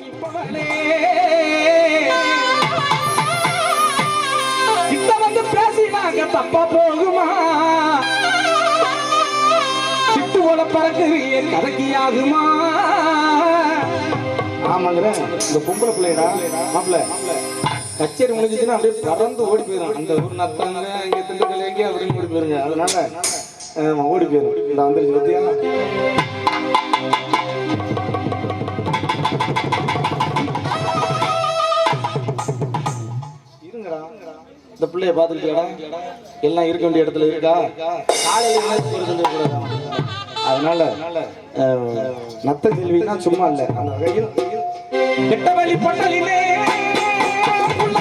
நிற்பவளே. கிட்ட வந்து பேசினாங்க தப்பா போகுமா? சிட்டு போல பறக்குறிய கதைக்கு ஆகுமா ஆமாங்கிற இந்த பொம்பளை பிள்ளைடா மாப்பிள்ள. கச்சேரி முடிஞ்சிச்சுன்னா அப்படியே பறந்து ஓடி போயிடும் அந்த ஊர் நத்தாங்க இங்க திண்டுக்கல் எங்கே அப்படின்னு ஓடி போயிருங்க. அதனால ஆமா, ஓடி போயிடும் இந்த வந்துருச்சு பத்தியா? இந்த பிள்ளைய பார்த்துக்கிட்டியாடா? எல்லாம் இருக்க வேண்டிய இடத்துல இருக்கா? காலையில அதனால நத்த கேள்வின்னா சும்மா இல்ல. அந்த வகையில் கெட்ட வழி பொட்டலிலே புள்ள.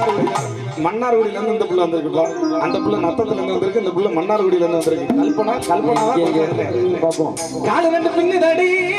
புள்ள மன்னார்குடி மன்னார்குடியில இருந்து இந்த புள்ள வந்திருக்குப்பா அந்த புள்ள நத்தத்துல இருந்து வந்திருக்கு இந்த புள்ள மன்னார்குடியில இருந்து வந்திருக்கு கல்பனா கல்பனா பாப்போம் காலு ரெண்டு பின்னுதடி புள்ள.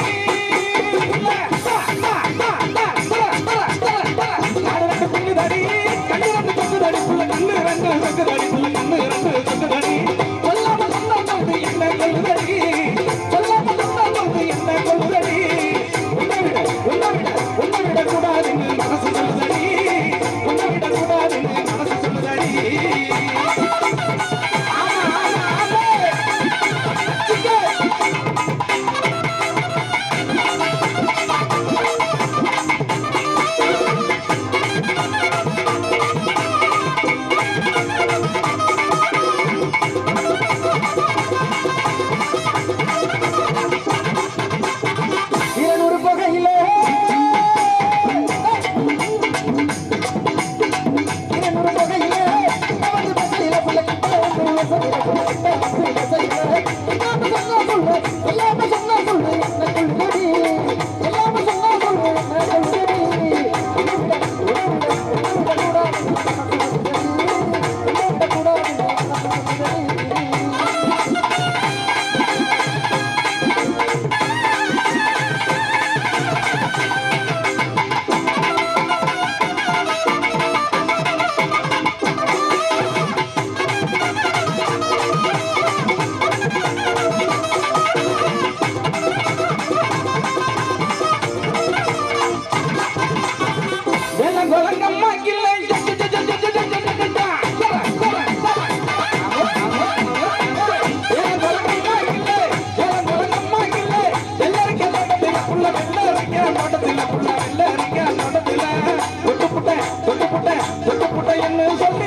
சொல்லி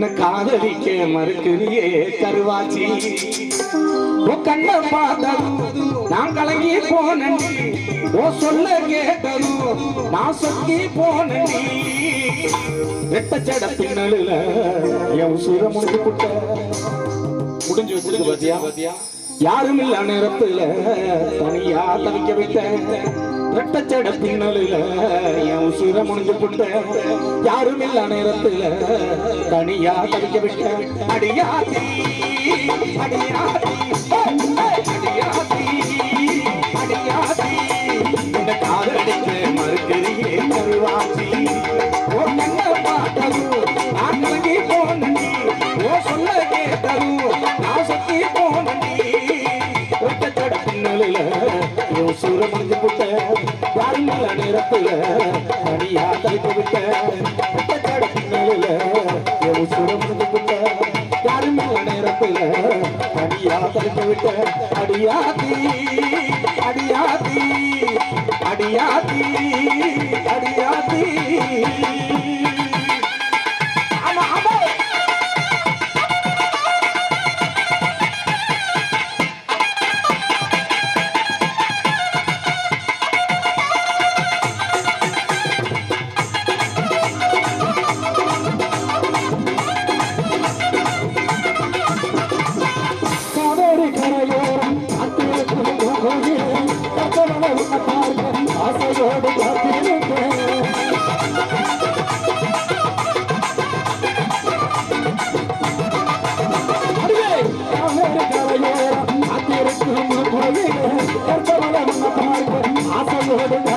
என்ன காதலிக்க மறுக்கிறியே கருவாச்சி உன் கண்ண பார்த்தது நான் கலங்கி போனேன். ஓ சொல்ல கேட்டதும் நான் சொக்கி போனேன். வெட்டச்சட பின்னலுல என் உசுர முடிஞ்சு புட்ட. முடிஞ்சு வச்சிருக்கு பாத்தியா பாத்தியா? யாரும் இல்ல நேரத்துல. தனியா தவிக்க வைத்த ரெட்டச்சட பின்னலில என் உசிர முடிஞ்சு புட்ட யாரும் இல்ல நேரத்துல. தனியா தவிக்க விட்ட அடியாத்தி அடியாத்தி அடியாத்தி அடியாத்தி இந்த காதலிக்க மறுக்கிறிய கருவாச்சி. நான் கலங்கி நல்ல நேரத்துல தனியா தலைப்பு விட்ட ஒட்டச்சட பின்னலில என் சூர யாரும் நல்ல நேரத்துல தனியா தலைப்பு விட்ட அடியாத்தி அடியாத்தி அடியாத்தி. Thank you.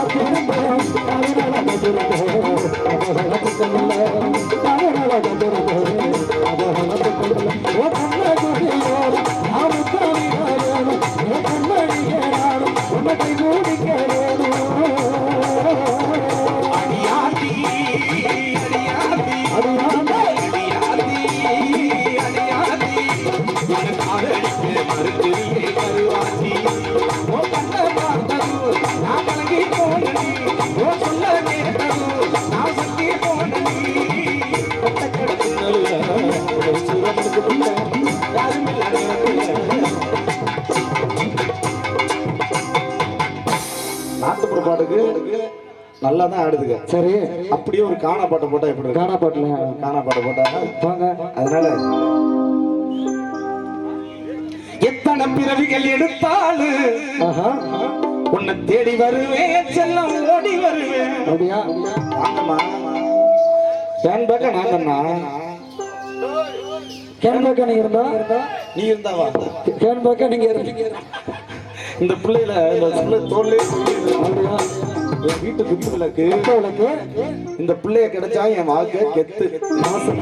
பாட்டுக்கு நல்லா தான் ஆடுதுங்க. சரி. அப்படியே ஒரு காணா பாட்டை போட்டா எப்படி காணா பாட்டுல காணா பாட்டை வாங்க அதனால எத்தனை பிறவிகள் எடுத்தாலு? உன்னை தேடி வருவேன் செல்லம் ஓடி வருவேன். அப்படியா? வாங்கம்மா. என் பக்கம் நாங்கண்ணா கேன் பேக்க நீங்க இருந்தா? நீ இருந்தா வா. கேன் பேக்க நீங்க இருந்தீங்க இந்த பிள்ளையில இந்த பிள்ளை தோல்லே என் வீட்டு குத்து விளக்கு இந்த பிள்ளைய கிடைச்சா என் வாழ்க்கை கெத்து. மாசம்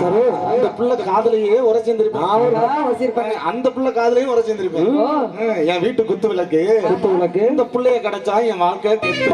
சரி அந்த புள்ள காதலையே உரைச்சிருந்திருப்பேன். அவர்தான் வச்சிருப்பாங்க அந்த புள்ள காதலையும் உரைச்சிருந்திருப்பேன். என் வீட்டு குத்து விளக்கு. குத்து விளக்கு. இந்த புள்ளைய கிடைச்சா என் வாழ்க்கை கெத்து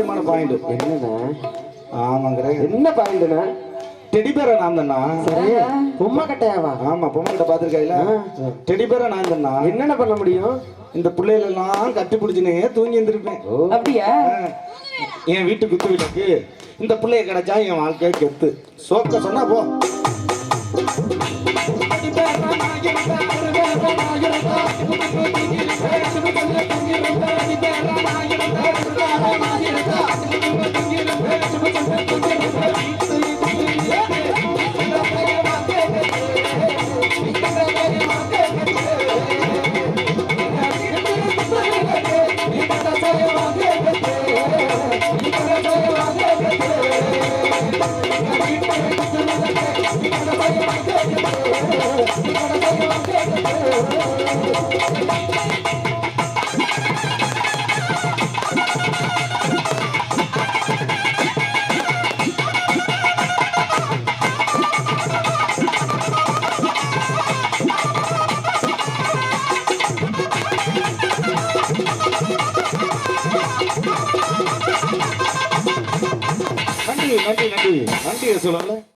முக்கியமான பாயிண்ட் என்னண்ணா? ஆமாங்கிற. என்ன பாயிண்ட்ண்ணா டெடி பேரை நான் தானா சரி பொம்மை கட்டையாவா ஆமா பொம்மை கிட்ட பாத்துருக்கையில டெடி பேரை நான் தானா என்னென்ன பண்ண முடியும்? இந்த பிள்ளைகள் எல்லாம் கட்டி பிடிச்சுனே தூங்கி இருந்திருப்பேன் அப்படியா? என் வீட்டு குத்து விளக்கு. இந்த பிள்ளைய கிடைச்சா என் வாழ்க்கைய கெத்து. சோக்க சொன்னா போ. நன்றி Thank you. T S